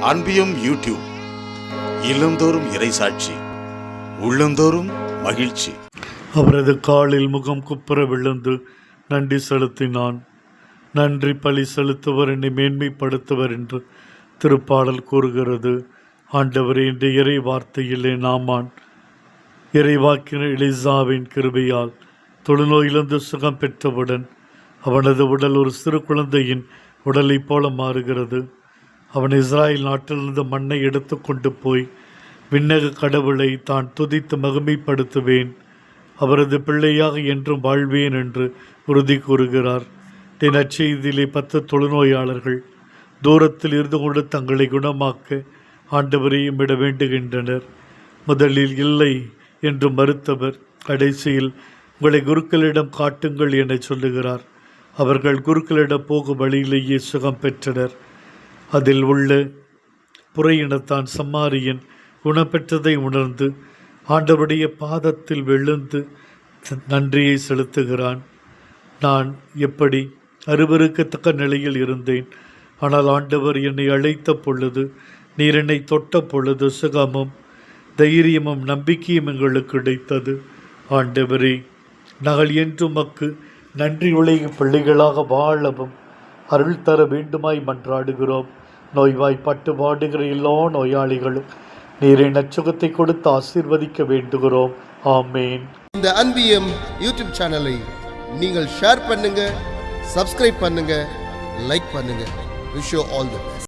அன்பியும் YouTube இல்லந்தோறும் இறைசாட்சி உள்ளந்தோறும் மகிழ்ச்சி. அவரது காலில் முகம் குப்புற விழுந்து நன்றி செலுத்தினான். நன்றி பலி செலுத்துவர் என்னை மேன்மைப்படுத்துவர் என்று திருப்பாடல் கூறுகிறது. ஆண்டவர் என்ற இறை வார்த்தையிலே நாமான். இறைவாக்கின எலிசாவின் கிருபையால் தொழுநோயிலிருந்து சுகம் பெற்றவுடன் அவனது உடல் ஒரு சிறு குழந்தையின் உடலைப் போல மாறுகிறது. அவன் இஸ்ராயல் நாட்டிலிருந்து மண்ணை எடுத்து கொண்டு போய் விண்ணக கடவுளை தான் துதித்து மகிமைப்படுத்துவேன். அவரது பிள்ளையாக என்றும் வாழ்வேன் என்று உறுதி கூறுகிறார். என் நற்செய்தியிலே பத்து தொழுநோயாளர்கள் தூரத்தில் இருந்து கொண்டு தங்களை குணமாக்க ஆண்டவரையும் விட வேண்டுகின்றனர். முதலில் இல்லை என்று மறுத்தவர் கடைசியில் உங்களை குருக்களிடம் காட்டுங்கள் என சொல்லுகிறார். அவர்கள் குருக்களிடம் போகும் வழியிலேயே சுகம் பெற்றனர். அதில் உள்ள புறையினத்தான் சம்மாரியன் குணப்பெற்றதை உணர்ந்து ஆண்டவருடைய பாதத்தில் விழுந்து நன்றியை செலுத்துகிறான். நான் எப்படி அருவருக்கத்தக்க நிலையில் இருந்தேன்? ஆனால் ஆண்டவர் என்னை அழைத்த பொழுது நீர் என்னை தொட்ட பொழுது சுகமும் தைரியமும் நம்பிக்கையும் எங்களுக்கு கிடைத்தது. ஆண்டவரே நாங்கள் என்றும் மக்கு நன்றி உலக பிள்ளைகளாக வாழவும் அருள் தர வேண்டுமாய் மன்றாடுகிறோம். நோய்வாய்ப்பட்டு வாடுகிற எல்லா நோயாளிகளும் நீரின் நச்சுகத்தை கொடுத்து ஆசீர்வதிக்க வேண்டுகிறோம். ஆமேன். இந்த அன்பியம் யூடியூப் சேனலை நீங்கள் ஷேர் பண்ணுங்க சப்ஸ்கிரைப் பண்ணுங்க லைக் பண்ணுங்க. Wish all the best